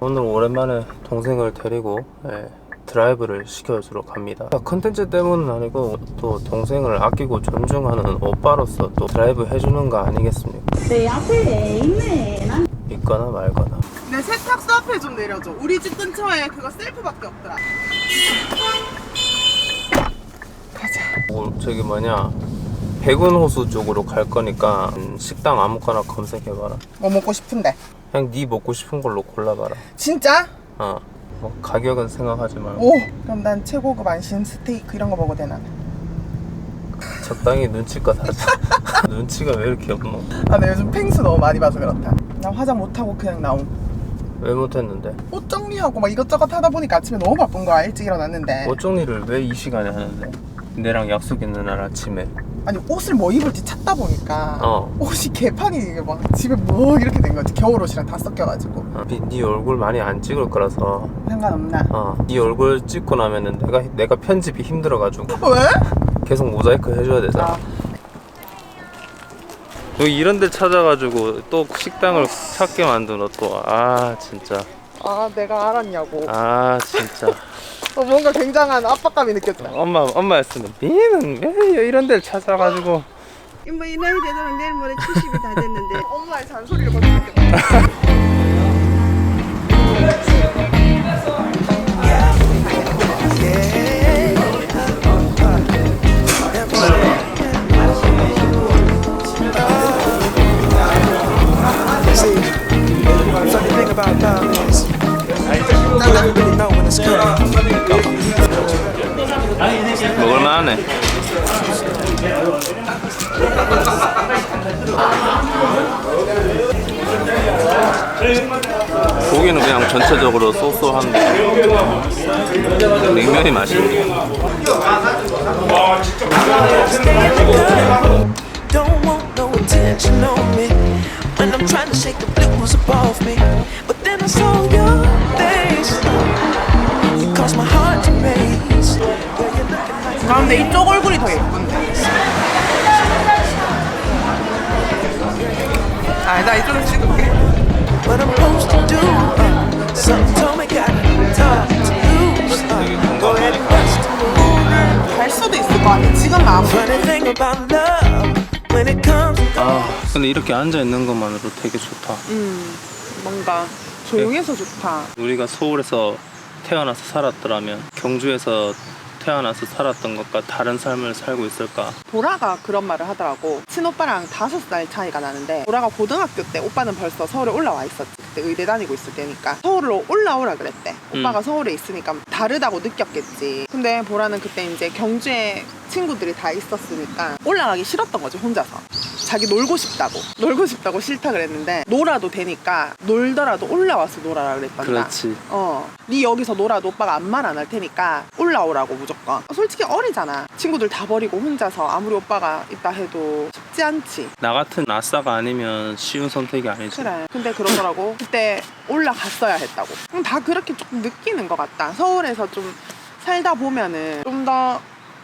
오늘 오랜만에 동생을 데리고 예, 드라이브를 시켜주러 갑니다. 컨텐츠 때문은 아니고 또 동생을 아끼고 존중하는 오빠로서 또 드라이브 해주는 거 아니겠습니까? 내 앞에 있네. 난 믿거나 말거나. 내 세탁소 앞에 좀 내려줘. 우리 집 근처에 그거 셀프밖에 없더라. 뭐 저기 뭐냐 백운호수 쪽으로 갈 거니까 음, 식당 아무거나 검색해봐라. 뭐 먹고 싶은데? 그냥 네 먹고 싶은 걸로 골라봐라. 진짜? 어. 뭐 가격은 생각하지 말고 오. 그럼 난 최고급 안심 스테이크 이런 거 먹어도 되나? 적당히 눈치껏 하자. 눈치가 왜 이렇게 없노? 아, 나 요즘 펭수 너무 많이 봐서 그렇다. 나 화장 못하고 그냥 나옴. 왜 못했는데? 옷 정리하고 막 이것저것 하다 보니까 아침에 너무 바쁜 거야. 일찍 일어났는데. 옷 정리를 왜 이 시간에 하는데? 내랑 약속 있는 날 아침에. 아니, 옷을 뭐 입을지 찾다 보니까. 어. 옷이 개판이 막 집에 뭐 이렇게 된 거지. 겨울 옷이랑 다 섞여가지고. 어, 네, 네 얼굴 많이 안 찍을 거라서. 상관없나? 어. 네 얼굴 찍고 나면은 내가 내가 편집이 힘들어가지고 왜? 계속 모자이크 해줘야 되잖아. 아, 여기 이런 데 찾아가지고 또 식당을 찾게 만드너 또. 아 진짜. 아 내가 알았냐고. 아 진짜. 어, 뭔가 굉장한 압박감이 느껴져. 엄마 엄마였으면 니는 왜 이런 데를 찾아가지고. 뭐 이 나이 되도록 내일 모레 70이 다 됐는데 엄마의 잔소리를 거듣겠다 먹을만하네. 고기는 그냥 전체적으로 소소한데 냉면이 맛있네. 근데 이쪽 얼굴이 더 예쁜데. 아, 나 이쪽을 찍을게. what I'm supposed to do. Uh, something told me got time to lose. Uh, go ahead and rush to move. 갈 수도 있을 것 같아. 지금 마음. Funny thing about love when it comes and goes. 아 근데 이렇게 앉아 있는 것만으로 되게 좋다. 음, 뭔가 조용해서 좋다. 우리가 서울에서 태어나서 살았더라면 경주에서 태어나서 살았던 것과 다른 삶을 살고 있을까? 보라가 그런 말을 하더라고. 친오빠랑 다섯 살 차이가 나는데 보라가 고등학교 때 오빠는 벌써 서울에 올라와 있었지. 그때 의대 다니고 있을 때니까 서울로 올라오라 그랬대. 오빠가 음. 서울에 있으니까 다르다고 느꼈겠지. 근데 보라는 그때 이제 경주에 친구들이 다 있었으니까 올라가기 싫었던 거지 혼자서. 자기 놀고 싶다고. 놀고 싶다고 싫다 그랬는데 놀아도 되니까 놀더라도 올라와서 놀아라 그랬단다. 그렇지. 어, 네 여기서 놀아도 오빠가 아무 말 안 할 테니까 올라오라고 무조건. 솔직히 어리잖아. 친구들 다 버리고 혼자서 아무리 오빠가 있다 해도 쉽지 않지. 나 같은 아싸가 아니면 쉬운 선택이 아니지. 그래. 근데 그러더라고. 그때 올라갔어야 했다고. 음, 다 그렇게 조금 느끼는 것 같다. 서울에서 좀 살다 보면은 좀 더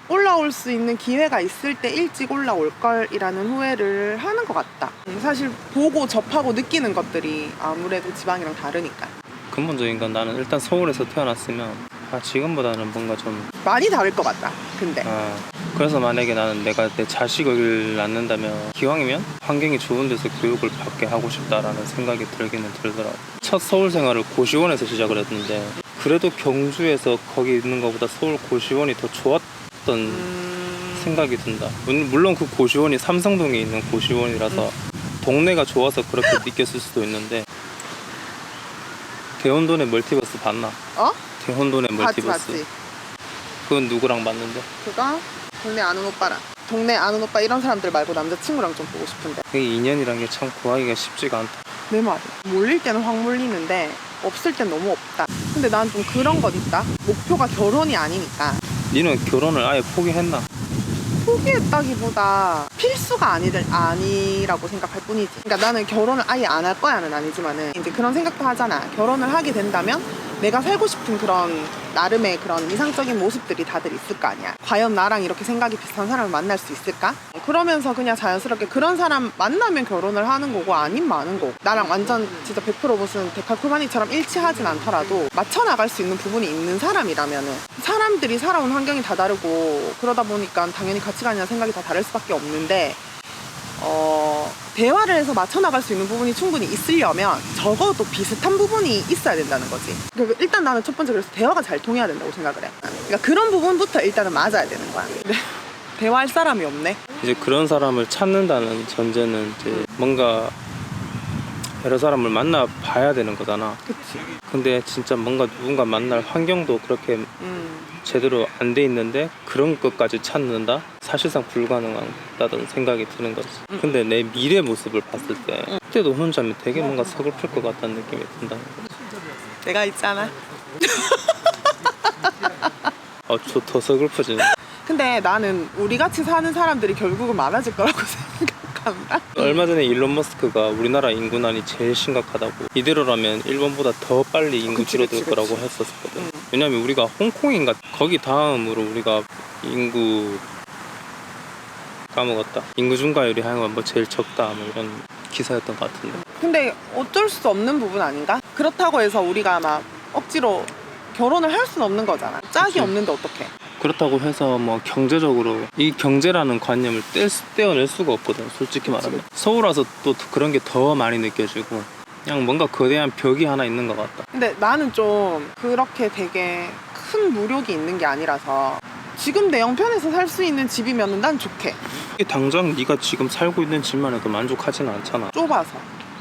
올라올 수 있는 기회가 있을 때 일찍 올라올 걸이라는 후회를 하는 것 같다. 음, 사실 보고 접하고 느끼는 것들이 아무래도 지방이랑 다르니까. 근본적인 건 나는 일단 서울에서 태어났으면 아, 지금보다는 뭔가 좀 많이 다를 것 같다. 근데. 아, 그래서 만약에 나는 내가 내 자식을 낳는다면 기왕이면 환경이 좋은 데서 교육을 받게 하고 싶다라는 생각이 들기는 들더라고. 첫 서울 생활을 고시원에서 시작을 했는데 그래도 경주에서 거기 있는 것보다 서울 고시원이 더 좋았 던 음... 생각이 든다. 물- 물론 그 고시원이 삼성동에 있는 고시원이라서 동네가 좋아서 그렇게 느꼈을 수도 있는데 대혼돈의 멀티버스 봤나? 어? 대혼돈의 봤지 멀티버스. 봤지. 그건 누구랑 봤는데? 그거 동네 아는 오빠랑. 동네 아는 오빠 이런 사람들 말고 남자친구랑 좀 보고 싶은데. 그게 인연이란 게 참 구하기가 쉽지가 않다. 내 말이. 몰릴 때는 확 몰리는데 없을 땐 너무 없다. 근데 난 좀 그런 건 있다. 목표가 결혼이 아니니까. 니는 결혼을 아예 포기했나? 포기했다기보다 필수가 아니들 아니라고 생각할 뿐이지. 그러니까 나는 결혼을 아예 안 할 거야는 아니지만은 이제 그런 생각도 하잖아. 결혼을 하게 된다면 내가 살고 싶은 그런 나름의 그런 이상적인 모습들이 다들 있을 거 아니야. 과연 나랑 이렇게 생각이 비슷한 사람을 만날 수 있을까? 그러면서 그냥 자연스럽게 그런 사람 만나면 결혼을 하는 거고 아님 마는 거고 나랑 완전 진짜 100% 무슨 데칼코마니처럼 일치하진 않더라도 맞춰 나갈 수 있는 부분이 있는 사람이라면은 사람들이 살아온 환경이 다 다르고 그러다 보니까 당연히 가치관이나 생각이 다 다를 수밖에 없는데 어, 대화를 해서 맞춰 나갈 수 있는 부분이 충분히 있으려면 적어도 비슷한 부분이 있어야 된다는 거지. 그러니까 일단 나는 첫 번째 그래서 대화가 잘 통해야 된다고 생각을 해. 그러니까 그런 부분부터 일단은 맞아야 되는 거야. 근데 대화할 사람이 없네. 이제 그런 사람을 찾는다는 전제는 이제 뭔가 여러 사람을 만나 봐야 되는 거잖아. 그치. 근데 진짜 뭔가 누군가 만날 환경도 그렇게 음. 제대로 안 돼 있는데 그런 것까지 찾는다? 사실상 불가능하다는 생각이 드는 거지. 근데 내 미래 모습을 봤을 때 그때도 혼자면 되게 뭔가 서글플 것 같다는 느낌이 든다는 거지. 내가 있잖아. 어, 저더 서글프지. 근데 나는 우리 같이 사는 사람들이 결국은 많아질 거라고 생각한다. 얼마 전에 일론 머스크가 우리나라 인구난이 제일 심각하다고 이대로라면 일본보다 더 빨리 인구 그치, 줄어들 그치, 거라고 그치. 했었거든 응. 왜냐면 우리가 홍콩인가 거기 다음으로 우리가 인구 까먹었다 인구 증가율이 하여간 뭐 제일 적다 뭐 이런 기사였던 것 같은데 근데 어쩔 수 없는 부분 아닌가? 그렇다고 해서 우리가 막 억지로 결혼을 할 수는 없는 거잖아. 짝이 그치. 없는데 어떡해. 그렇다고 해서 뭐 경제적으로 이 경제라는 관념을 떼, 떼어낼 수가 없거든 솔직히 말하면 서울 와서 또 그런 게 더 많이 느껴지고 그냥 뭔가 거대한 벽이 하나 있는 것 같다 근데 나는 좀 그렇게 되게 큰 무력이 있는 게 아니라서 지금 내 형편에서 살 수 있는 집이면 난 좋게. 당장 네가 지금 살고 있는 집만 해도 만족하지는 않잖아. 좁아서.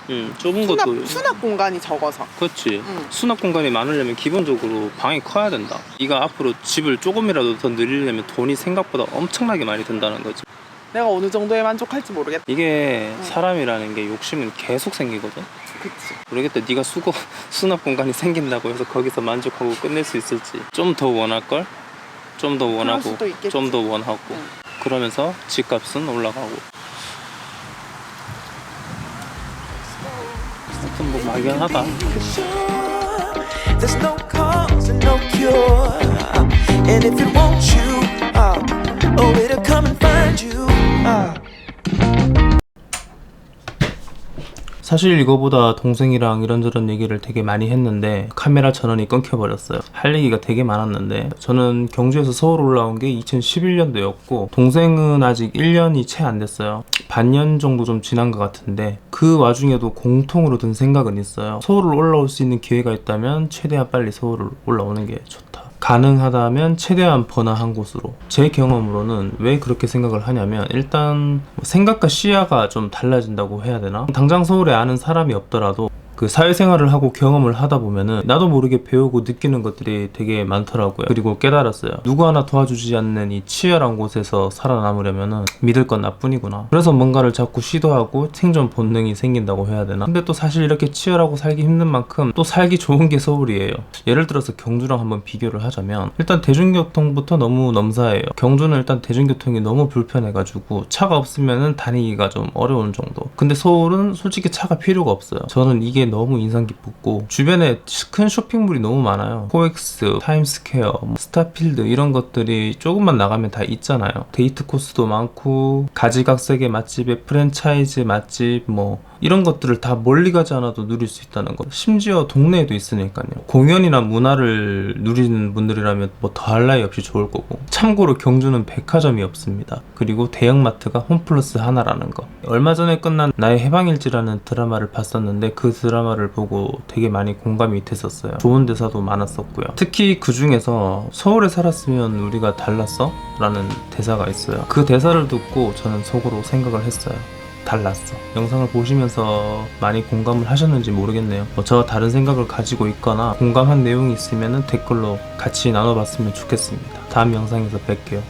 음, 좁은 수납, 것도 수납 공간이 적어서. 그렇지. 응. 수납 공간이 많으려면 기본적으로 방이 커야 된다. 네가 앞으로 집을 조금이라도 더 늘리려면 돈이 생각보다 엄청나게 많이 든다는 거지. 내가 어느 정도에 만족할지 모르겠다. 이게 응. 사람이라는 게 욕심은 계속 생기거든. 그치. 모르겠다. 네가 수거 수납 공간이 생긴다고 해서 거기서 만족하고 끝낼 수 있을지. 좀 더 원할 걸? 좀 더 원하고. 좀 더 원하고. 응. 그러면서 집값은 올라가고. 하여튼 뭐 막연하다. There's no cause and no cure. And if it wants you, 사실 이거보다 동생이랑 이런저런 얘기를 되게 많이 했는데 카메라 전원이 끊겨버렸어요. 할 얘기가 되게 많았는데 저는 경주에서 서울 올라온 게 2011년도였고 동생은 아직 1년이 채 안 됐어요. 반년 정도 좀 지난 것 같은데 그 와중에도 공통으로 든 생각은 있어요. 서울을 올라올 수 있는 기회가 있다면 최대한 빨리 서울을 올라오는 게 좋다. 가능하다면 최대한 번화한 곳으로. 제 경험으로는 왜 그렇게 생각을 하냐면 일단 뭐 생각과 시야가 좀 달라진다고 해야 되나? 당장 서울에 아는 사람이 없더라도 그 사회생활을 하고 경험을 하다 보면은 나도 모르게 배우고 느끼는 것들이 되게 많더라고요. 그리고 깨달았어요. 누구 하나 도와주지 않는 이 치열한 곳에서 살아남으려면은 믿을 건 나뿐이구나. 그래서 뭔가를 자꾸 시도하고 생존 본능이 생긴다고 해야 되나? 근데 또 사실 이렇게 치열하고 살기 힘든 만큼 또 살기 좋은 게 서울이에요. 예를 들어서 경주랑 한번 비교를 하자면 일단 대중교통부터 너무 넘사해요. 경주는 일단 대중교통이 너무 불편해가지고 차가 없으면은 다니기가 좀 어려운 정도. 근데 서울은 솔직히 차가 필요가 없어요. 저는 이게 너무 인상 깊었고 주변에 큰 쇼핑몰이 너무 많아요. 코엑스, 타임스퀘어, 뭐 스타필드 이런 것들이 조금만 나가면 다 있잖아요. 데이트 코스도 많고 가지각색의 맛집에 프랜차이즈 맛집 뭐 이런 것들을 다 멀리 가지 않아도 누릴 수 있다는 것. 심지어 동네에도 있으니까요. 공연이나 문화를 누리는 분들이라면 뭐 더할 나위 없이 좋을 거고. 참고로 경주는 백화점이 없습니다. 그리고 대형마트가 홈플러스 하나라는 거. 얼마 전에 끝난 나의 해방일지라는 드라마를 봤었는데 그 드라마 를 보고 되게 많이 공감이 됐었어요. 좋은 대사도 많았었고요. 특히 그 중에서 서울에 살았으면 우리가 달랐어? 라는 대사가 있어요. 그 대사를 듣고 저는 속으로 생각을 했어요. 달랐어. 영상을 보시면서 많이 공감을 하셨는지 모르겠네요. 뭐 저와 다른 생각을 가지고 있거나 공감한 내용이 있으면 댓글로 같이 나눠봤으면 좋겠습니다. 다음 영상에서 뵐게요.